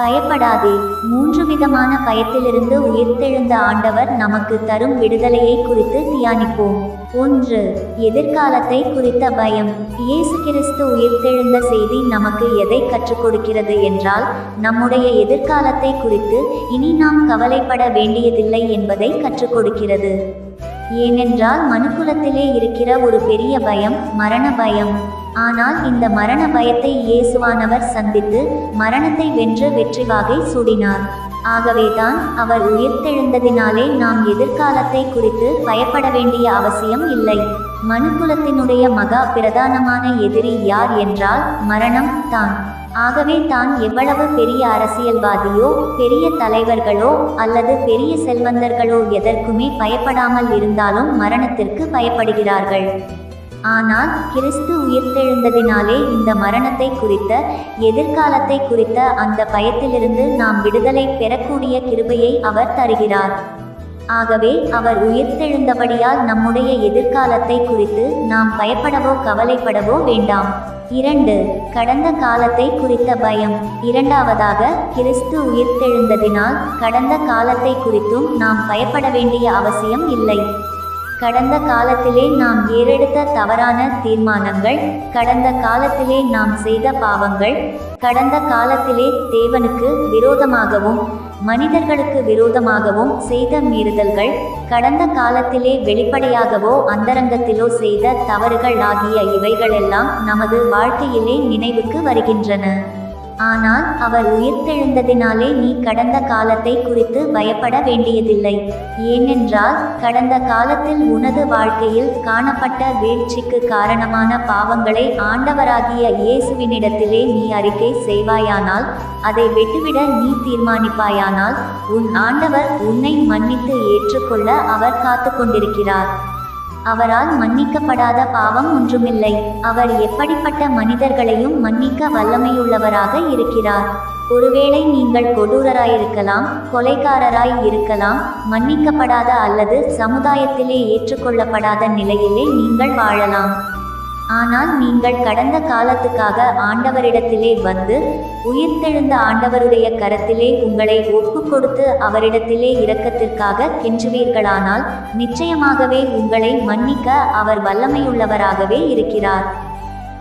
பயப்படாதே. மூன்று விதமான பயத்திலிருந்து உயிர்த்தெழுந்த ஆண்டவர் நமக்கு தரும் விடுதலையை குறித்து தியானிப்போம். ஒன்று எதிர்காலத்தை குறித்த பயம். இயேசு கிறிஸ்து உயிர்த்தெழுந்த செய்தி நமக்கு எதை கற்றுக் கொடுக்கிறது என்றால் நம்முடைய எதிர்காலத்தை குறித்து இனி நாம் கவலைப்பட வேண்டியதில்லை என்பதை கற்றுக் கொடுக்கிறது ஏனென்றால் மனுக்குலத்திலே இருக்கிற ஒரு பெரிய பயம் மரண பயம். ஆனால் இந்த மரண பயத்தை இயேசுவானவர் சந்தித்து மரணத்தை வென்று வெற்றி வாகை சூடினார். ஆகவேதான் அவர் உயிர்த்தெழுந்ததினாலே நாம் எதிர்காலத்தை குறித்து பயப்பட வேண்டிய அவசியம் இல்லை. மனுக்குலத்தினுடைய மகா பிரதானமான எதிரி யார் என்றால் மரணம் தான். ஆகவே தான் எவ்வளவு பெரிய அரசியல்வாதியோ பெரிய தலைவர்களோ அல்லது பெரிய செல்வந்தர்களோ எதற்குமே பயப்படாமல் இருந்தாலும் மரணத்திற்கு பயப்படுகிறார்கள். ஆனால் கிறிஸ்து உயிர்த்தெழுந்ததினாலே இந்த மரணத்தை குறித்த எதிர்காலத்தை குறித்த அந்த பயத்திலிருந்து நாம் விடுதலை பெறக்கூடிய கிருபையை அவர் தருகிறார். ஆகவே அவர் உயிர்த்தெழுந்தபடியால் நம்முடைய எதிர்காலத்தை குறித்து நாம் பயப்படவோ கவலைப்படவோ வேண்டாம். இரண்டு கடந்த காலத்தை குறித்த பயம். இரண்டாவதாக கிறிஸ்து உயிர்த்தெழுந்ததினால் கடந்த காலத்தை குறித்தும் நாம் பயப்பட வேண்டிய அவசியம் இல்லை. கடந்த காலத்திலே நாம் ஏறெடுத்த தவறான தீர்மானங்கள் கடந்த காலத்திலே நாம் செய்த பாவங்கள் கடந்த காலத்திலே தேவனுக்கு விரோதமாகவும் மனிதர்களுக்கு விரோதமாகவும் செய்த மீறுதல்கள் கடந்த காலத்திலே வெளிப்படையாகவோ அந்தரங்கத்திலோ செய்த தவறுகள் ஆகிய இவைகளெல்லாம் நமது வாழ்க்கையிலே நினைவுக்கு வருகின்றன. ஆனால் அவர் உயிர்த்தெழுந்ததினாலே நீ கடந்த காலத்தை குறித்து பயப்பட வேண்டியதில்லை. ஏனென்றால் கடந்த காலத்தில் உனது வாழ்க்கையில் காணப்பட்ட வீழ்ச்சிக்கு காரணமான பாவங்களை ஆண்டவராகிய இயேசுவினிடத்திலே நீ அறிக்கை செய்வாயானால் அதை விட்டுவிட நீ தீர்மானிப்பாயானால் உன் ஆண்டவர் உன்னை மன்னித்து ஏற்றுக்கொள்ள அவர் காத்து கொண்டிருக்கிறார் அவரால் மன்னிக்கப்படாத பாவம் ஒன்றுமில்லை. அவர் எப்படிப்பட்ட மனிதர்களையும் மன்னிக்க வல்லமையுள்ளவராக இருக்கிறார். ஒருவேளை நீங்கள் கொடூரராயிருக்கலாம் கொலைக்காரராய் இருக்கலாம் மன்னிக்கப்படாத அல்லது சமுதாயத்திலே ஏற்றுக்கொள்ளப்படாத நிலையிலே நீங்கள் வாழலாம். ஆனால் நீங்கள் கடந்த காலத்துக்காக ஆண்டவரிடத்திலே வந்து உயிர்த்தெழுந்த ஆண்டவருடைய கரத்திலே உங்களை ஒப்பு கொடுத்து அவரிடத்திலே இரக்கத்திற்காக கெஞ்சுவீர்களானால் நிச்சயமாகவே உங்களை மன்னிக்க அவர் வல்லமையுள்ளவராகவே இருக்கிறார்.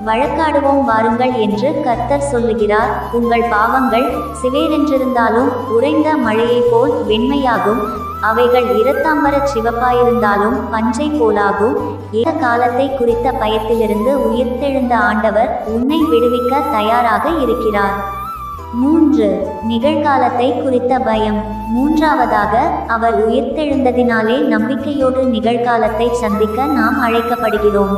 வழக்காடுவோம் வாருங்கள் என்று கர்த்தர் சொல்லுகிறார். உங்கள் பாவங்கள் சிவேரென்றிருந்தாலும் உறைந்த மழையைப் போல் வெண்மையாகும். அவைகள் இரத்தாம்பரச் சிவப்பாயிருந்தாலும் பஞ்சை போலாகும். ஏக காலத்தை குறித்த பயத்திலிருந்து உயிர்த்தெழுந்த ஆண்டவர் உன்னை விடுவிக்க தயாராக இருக்கிறார். மூன்று நிகழ்காலத்தை குறித்த பயம். மூன்றாவதாக அவர் உயிர்த்தெழுந்ததினாலே நம்பிக்கையோடு நிகழ்காலத்தை சந்திக்க நாம் அழைக்கப்படுகிறோம்.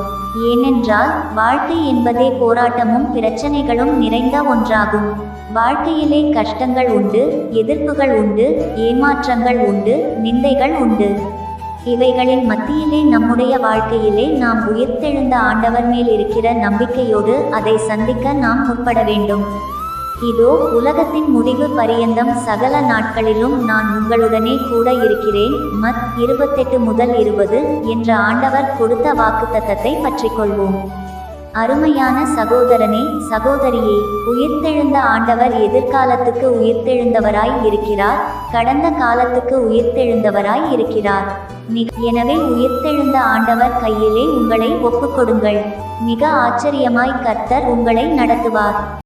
ஏனென்றால் வாழ்க்கை என்பதே போராட்டமும் பிரச்சனைகளும் நிறைந்த ஒன்றாகும். வாழ்க்கையிலே கஷ்டங்கள் உண்டு எதிர்ப்புகள் உண்டு ஏமாற்றங்கள் உண்டு நிந்தைகள் உண்டு. இவைகளின் மத்தியிலே நம்முடைய வாழ்க்கையிலே நாம் உயிர்த்தெழுந்த ஆண்டவர் மேல் இருக்கிற நம்பிக்கையோடு அதை சந்திக்க நாம் முற்பட வேண்டும். இதோ உலகத்தின் முடிவு பரியந்தம் சகல நாட்களிலும் நான் உங்களுடனே கூட இருக்கிறேன். மத் இருபத்தெட்டு முதல் இருபது என்ற ஆண்டவர் கொடுத்த வாக்குத்தத்தத்தை பற்றிக்கொள்வோம். அருமையான சகோதரனே சகோதரியே உயிர்த்தெழுந்த ஆண்டவர் எதிர்காலத்துக்கு உயிர்த்தெழுந்தவராய் இருக்கிறார். கடந்த காலத்துக்கு உயிர்த்தெழுந்தவராய் இருக்கிறார். எனவே உயிர்த்தெழுந்த ஆண்டவர் கையிலே உங்களை ஒப்புக்கொடுங்கள். மிக ஆச்சரியமாய் கர்த்தர் உங்களை நடத்துவார்.